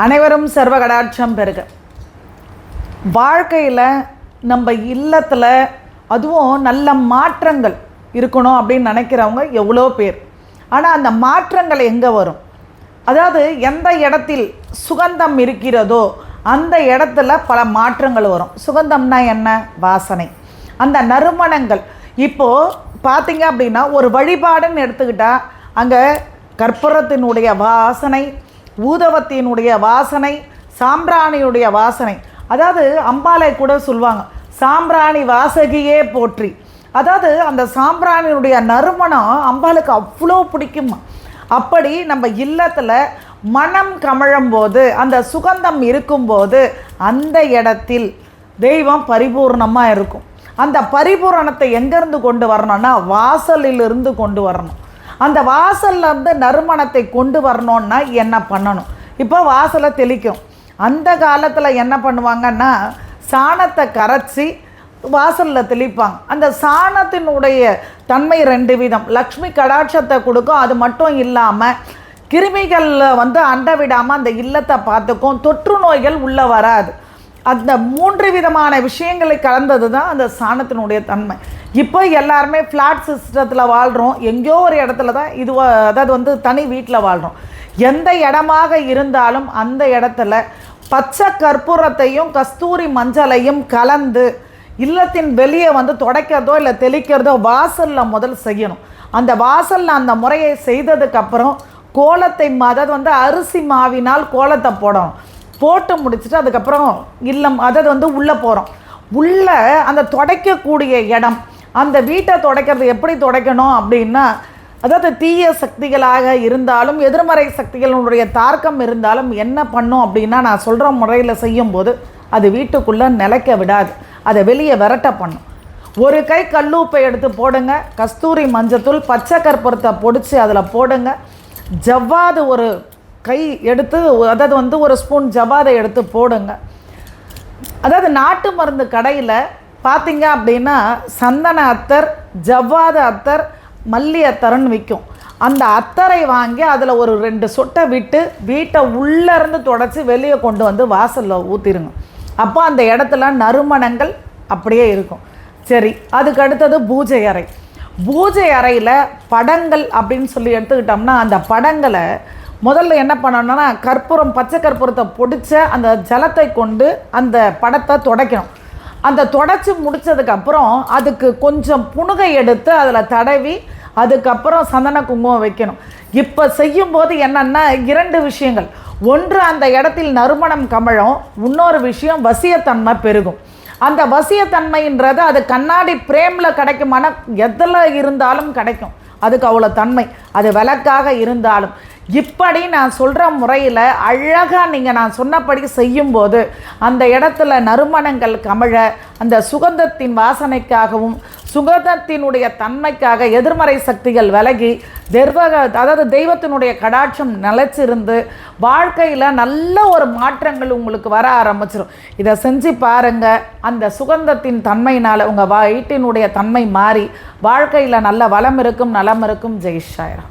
அனைவரும் சர்வ கடாட்சம் பெருக வாழ்க்கையில் நம்ம இல்லத்தில் அதுவும் நல்ல மாற்றங்கள் இருக்கணும் அப்படின்னு நினைக்கிறவங்க எவ்வளோ பேர். ஆனால் அந்த மாற்றங்கள் எங்கே வரும்? அதாவது எந்த இடத்தில் சுகந்தம் இருக்கிறதோ அந்த இடத்துல பல மாற்றங்கள் வரும். சுகந்தம்னா என்ன? வாசனை. அந்த நறுமணங்கள். இப்போது பார்த்தீங்க அப்படின்னா ஒரு வழிபாடுன்னு எடுத்துக்கிட்டால் அங்கே கற்பூரத்தினுடைய வாசனை ஊதவத்தினுடைய வாசனை சாம்பிராணியுடைய வாசனை. அதாவது அம்பாலை கூட சொல்லுவாங்க சாம்பிராணி வாசகியே போற்றி. அதாவது அந்த சாம்பிராணியினுடைய நறுமணம் அம்பாளுக்கு அவ்வளோ பிடிக்குமா அப்படி நம்ம இல்லத்தில் மனம் கமழும் போது அந்த சுகந்தம் இருக்கும்போது அந்த இடத்தில் தெய்வம் பரிபூர்ணமாக இருக்கும். அந்த பரிபூரணத்தை எங்கேருந்து கொண்டு வரணும்னா வாசலிலிருந்து கொண்டு வரணும். அந்த வாசல்ல இருந்து நறுமணத்தை கொண்டு வரணும்னா என்ன பண்ணணும்? இப்போ வாசலை தெளிக்கும். அந்த காலத்தில் என்ன பண்ணுவாங்கன்னா சாணத்தை கரைச்சி வாசலில் தெளிப்பாங்க. அந்த சாணத்தினுடைய தன்மை ரெண்டு விதம். லக்ஷ்மி கடாட்சத்தை கொடுக்கும் அது மட்டும் இல்லாமல் கிருமிகளில் வந்து அண்டை விடாமல் அந்த இல்லத்தை பார்த்துக்கும் தொற்று நோய்கள் உள்ளே வராது. அந்த மூன்று விதமான விஷயங்களை கலந்தது தான் அந்த சாணத்தினுடைய தன்மை. இப்போ எல்லாருமே ஃப்ளாட் சிஸ்டத்தில் வாழ்கிறோம் எங்கேயோ ஒரு இடத்துல தான் இது அதாவது வந்து தனி வீட்டில் வாழ்கிறோம் எந்த இடமாக இருந்தாலும் அந்த இடத்துல பச்சை கற்பூரத்தையும் கஸ்தூரி மஞ்சளையும் கலந்து இல்லத்தின் வெளியே வந்து துடைக்கிறதோ இல்லை தெளிக்கிறதோ வாசலில் முதல் செய்யணும். அந்த வாசலில் அந்த முறையை செய்ததுக்கப்புறம் கோலத்தை ம- அதாவது வந்து அரிசி மாவினால் கோலத்தை போடணும். போட்டு முடிச்சுட்டு அதுக்கப்புறம் இல்லம் அதாவது வந்து உள்ளே போகிறோம் உள்ளே அந்த துடைக்கக்கூடிய இடம் அந்த வீட்டை துடைக்கிறது எப்படி துடைக்கணும் அப்படின்னா அதாவது தீய சக்திகளாக இருந்தாலும் எதிர்மறை சக்திகளுடைய தார்க்கம் இருந்தாலும் என்ன பண்ணும் அப்படின்னா நான் சொல்கிற முறையில் செய்யும்போது அது வீட்டுக்குள்ளே நிலைக்க விடாது. அதை வெளியே விரட்ட பண்ணும். ஒரு கை கல்லூப்பை எடுத்து போடுங்க. கஸ்தூரி மஞ்சத்தூள் பச்சை கற்பூரத்தை பொடிச்சு அதில் போடுங்க. ஜவ்வாது ஒரு கை எடுத்து அதாவது வந்து ஒரு ஸ்பூன் ஜவ்வாதை எடுத்து போடுங்க. அதாவது நாட்டு மருந்து கடையில் பார்த்தீங்க அப்படின்னா சந்தன அத்தர் ஜவ்வாத அத்தர் மல்லி அத்தர்ன்னு விற்கும் அந்த அத்தரை வாங்கி அதில் ஒரு ரெண்டு சொட்டை விட்டு வீட்டை உள்ளே இருந்து தொடச்சி வெளியே கொண்டு வந்து வாசலில் ஊற்றிருங்க அப்போ அந்த இடத்துல நறுமணங்கள் அப்படியே இருக்கும். சரி அதுக்கு அடுத்தது பூஜை அறை. பூஜை அறையில் படங்கள் அப்படின்னு சொல்லி எடுத்துக்கிட்டோம்னா அந்த படங்களை முதல்ல என்ன பண்ணணும்னா கற்பூரம் பச்சை கற்பூரத்தை பொடிச்ச அந்த ஜலத்தை கொண்டு அந்த படத்தை துடைக்கணும். அந்த தொடச்சி முடிச்சதுக்கப்புறம் அதுக்கு கொஞ்சம் புணுகை எடுத்து அதில் தடவி அதுக்கப்புறம் சந்தன குங்குமம் வைக்கணும். இப்போ செய்யும்போது என்னென்னா இரண்டு விஷயங்கள். ஒன்று அந்த இடத்தில் நறுமணம் கமழும் இன்னொரு விஷயம் வசியத்தன்மை பெருகும். அந்த வசியத்தன்மைன்றது அது கண்ணாடி பிரேமில் கிடைக்குமான எதில் இருந்தாலும் கிடைக்கும். அதுக்கு அவ்வளோ தன்மை. அது விளக்காக இருந்தாலும். இப்படி நான் சொல்கிற முறையில் அழகாக நீங்கள் நான் சொன்னபடி செய்யும்போது அந்த இடத்துல நறுமணங்கள் கமழ அந்த சுகந்தத்தின் வாசனைக்காகவும் சுகந்தத்தினுடைய தன்மைக்காக எதிர்மறை சக்திகள் விலகி தெர்வக அதாவது தெய்வத்தினுடைய கடாட்சம் நிலைச்சிருந்து வாழ்க்கையில் நல்ல ஒரு மாற்றங்கள் உங்களுக்கு வர ஆரம்பிச்சிடும் இதை செஞ்சு பாருங்க. அந்த சுகந்தத்தின் தன்மையினால் உங்கள் வீட்டினுடைய தன்மை மாறி வாழ்க்கையில் நல்ல வளம் இருக்கும் நலம் இருக்கும். ஜெய்ஷாயிரம்